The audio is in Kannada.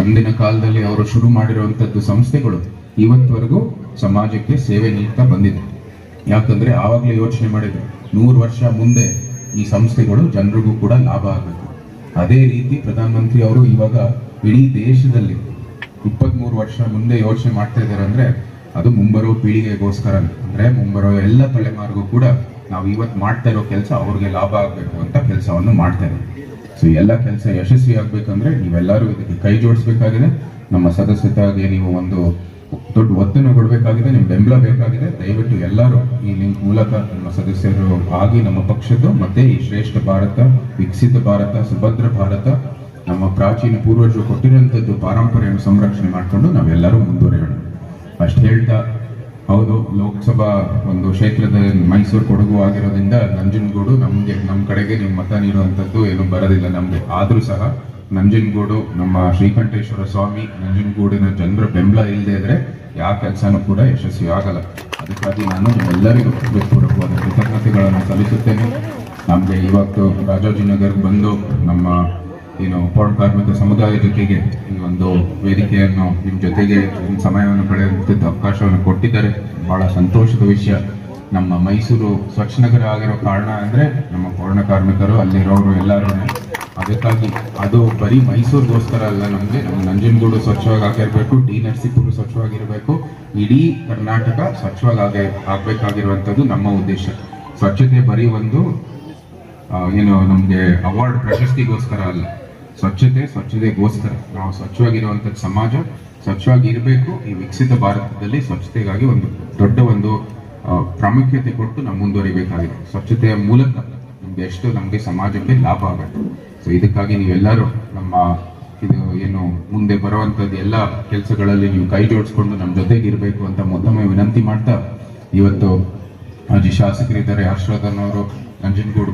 ಅಂದಿನ ಕಾಲದಲ್ಲಿ ಅವರು ಶುರು ಮಾಡಿರುವಂತದ್ದು ಸಂಸ್ಥೆಗಳು ಇವತ್ತವರೆಗೂ ಸಮಾಜಕ್ಕೆ ಸೇವೆ ನೀಡ್ತಾ ಬಂದಿದೆ. ಯಾಕಂದ್ರೆ ಆವಾಗಲೇ ಯೋಚನೆ ಮಾಡಿದ್ರು, ನೂರು ವರ್ಷ ಮುಂದೆ ಈ ಸಂಸ್ಥೆಗಳು ಜನರಿಗೂ ಕೂಡ ಲಾಭ ಆಗಬೇಕು. ಅದೇ ರೀತಿ ಪ್ರಧಾನಮಂತ್ರಿ ಅವರು ಇವಾಗ ಇಡೀ ದೇಶದಲ್ಲಿ ಇಪ್ಪತ್ಮೂರು ವರ್ಷ ಮುಂದೆ ಯೋಚನೆ ಮಾಡ್ತಾ ಇದ್ದಾರೆ ಅಂದ್ರೆ ಅದು ಮುಂಬರೋ ಪೀಳಿಗೆಗೋಸ್ಕರ ಅಂದ್ರೆ ಮುಂಬರೋ ಎಲ್ಲ ತಲೆಮಾರಿಗೂ ಕೂಡ ನಾವು ಇವತ್ತು ಮಾಡ್ತಾ ಇರೋ ಕೆಲಸ ಅವ್ರಿಗೆ ಲಾಭ ಆಗಬೇಕು ಅಂತ ಕೆಲಸವನ್ನು ಮಾಡ್ತಾ ಇದ್ದೀವಿ ಸೊ ಎಲ್ಲ ಕೆಲಸ ಯಶಸ್ವಿ ಆಗ್ಬೇಕಂದ್ರೆ ನೀವೆಲ್ಲರೂ ಇದಕ್ಕೆ ಕೈ ಜೋಡಿಸಬೇಕಾಗಿದೆ. ನಮ್ಮ ಸದಸ್ಯತೆಗೆ ನೀವು ಒಂದು ದೊಡ್ಡ ಒತ್ತನ್ನು ಕೊಡಬೇಕಾಗಿದೆ ನಿಮ್ಮ ಬೆಂಬಲ ಬೇಕಾಗಿದೆ. ದಯವಿಟ್ಟು ಎಲ್ಲರೂ ಈ ಲಿಂಕ್ ಮೂಲಕ ನಮ್ಮ ಸದಸ್ಯರು ಆಗಿ ನಮ್ಮ ಪಕ್ಷದ್ದು ಮತ್ತೆ ಈ ಶ್ರೇಷ್ಠ ಭಾರತ, ವಿಕಸಿತ ಭಾರತ, ಸುಭದ್ರ ಭಾರತ, ನಮ್ಮ ಪ್ರಾಚೀನ ಪೂರ್ವಜರು ಕೊಟ್ಟಿರುವಂತದ್ದು ಪಾರಂಪರ್ಯವನ್ನು ಸಂರಕ್ಷಣೆ ಮಾಡಿಕೊಂಡು ನಾವೆಲ್ಲರೂ ಮುಂದುವರಿಯೋಣ. ಅಷ್ಟು ಹೇಳ್ತಾ ಹೌದು, ಲೋಕಸಭಾ ಒಂದು ಕ್ಷೇತ್ರದ ಮೈಸೂರು ಕೊಡಗು ಆಗಿರೋದ್ರಿಂದ ನಂಜನಗೂಡು ನಮಗೆ ನಮ್ಮ ಕಡೆಗೆ ನೀವು ಮತ ನೀಡುವಂಥದ್ದು ಏನು ಬರೋದಿಲ್ಲ ನಮಗೆ. ಆದರೂ ಸಹ ನಂಜನಗೂಡು, ನಮ್ಮ ಶ್ರೀಕಂಠೇಶ್ವರ ಸ್ವಾಮಿ, ನಂಜನಗೂಡಿನ ಜನರ ಬೆಂಬಲ ಇಲ್ಲದೆ ಇದ್ರೆ ಯಾವ ಕೆಲಸನೂ ಕೂಡ ಯಶಸ್ವಿ ಆಗಲ್ಲ. ಅದಕ್ಕಾಗಿ ನಾನು ನಿಮ್ಮೆಲ್ಲರಿಗೂ ಪೂರ್ವಕವಾದ ಕೃತಜ್ಞತೆಗಳನ್ನು ಸಲ್ಲಿಸುತ್ತೇನೆ. ನಮಗೆ ಇವತ್ತು ರಾಜಾಜಿನಗರ್ಗೆ ಬಂದು ನಮ್ಮ ಏನು ಪೌರ ಕಾರ್ಮಿಕ ಸಮುದಾಯ ಜೊತೆಗೆ ಈ ಒಂದು ವೇದಿಕೆಯನ್ನು ನಿಮ್ಮ ಜೊತೆಗೆ ನಿಮ್ಮ ಸಮಯವನ್ನು ಕಳೆಯುವಂಥದ್ದು ಅವಕಾಶವನ್ನು ಕೊಟ್ಟಿದ್ದಾರೆ. ಬಹಳ ಸಂತೋಷದ ವಿಷಯ. ನಮ್ಮ ಮೈಸೂರು ಸ್ವಚ್ಛ ನಗರ ಆಗಿರೋ ಕಾರಣ ಅಂದರೆ ನಮ್ಮ ಪೌರ್ಣ ಕಾರ್ಮಿಕರು ಅಲ್ಲಿರೋರು ಎಲ್ಲರೂ ಅದಕ್ಕಾಗಿ ಅದು ಬರೀ ಮೈಸೂರಿಗೋಸ್ಕರ ಅಲ್ಲ ನಮಗೆ. ನಮ್ಮ ನಂಜನಗೂಡು ಸ್ವಚ್ಛವಾಗಿ ಆಗಿರಬೇಕು ಡಿ ನರಸೀಪುರ ಸ್ವಚ್ಛವಾಗಿರಬೇಕು, ಇಡೀ ಕರ್ನಾಟಕ ಸ್ವಚ್ಛವಾಗಿ ಆಗಬೇಕಾಗಿರುವಂಥದ್ದು ನಮ್ಮ ಉದ್ದೇಶ. ಸ್ವಚ್ಛತೆ ಬರೀ ಒಂದು ಏನು, ನಮಗೆ ಅವಾರ್ಡ್ ಪ್ರಶಸ್ತಿಗೋಸ್ಕರ ಅಲ್ಲ. ಸ್ವಚ್ಛತೆ, ಸ್ವಚ್ಛತೆಗೋಸ್ಕರ. ನಾವು ಸ್ವಚ್ಛವಾಗಿರುವಂಥದ್ದು ಸಮಾಜ, ಸ್ವಚ್ಛವಾಗಿ ಇರಬೇಕು. ಈ ವಿಕಸಿತ ಭಾರತದಲ್ಲಿ ಸ್ವಚ್ಛತೆಗಾಗಿ ಒಂದು ದೊಡ್ಡ ಒಂದು ಪ್ರಾಮುಖ್ಯತೆ ಕೊಟ್ಟು ನಾವು ಮುಂದುವರಿಬೇಕಾಗಿದೆ. ಸ್ವಚ್ಛತೆಯ ಮೂಲಕ ನಮ್ಗೆ ಎಷ್ಟು ನಮಗೆ ಸಮಾಜಕ್ಕೆ ಲಾಭ ಆಗುತ್ತೆ. ಸೊ ಇದಕ್ಕಾಗಿ ನೀವೆಲ್ಲರೂ ನಮ್ಮ, ಇದು, ಏನು, ಮುಂದೆ ಬರುವಂಥದ್ದು ಎಲ್ಲ ಕೆಲಸಗಳಲ್ಲಿ ನೀವು ಕೈ ಜೋಡಿಸ್ಕೊಂಡು ನಮ್ಮ ಜೊತೆಗೆ ಇರಬೇಕು ಅಂತ ಮೊದಲೊಮ್ಮೆ ವಿನಂತಿ ಮಾಡ್ತಾ ಇವತ್ತು ಮಾಜಿ ಶಾಸಕರಿದ್ದಾರೆ, ಹರ್ಷವರ್ಧನ್ ಅವರು, ನಂಜನಗೂಡು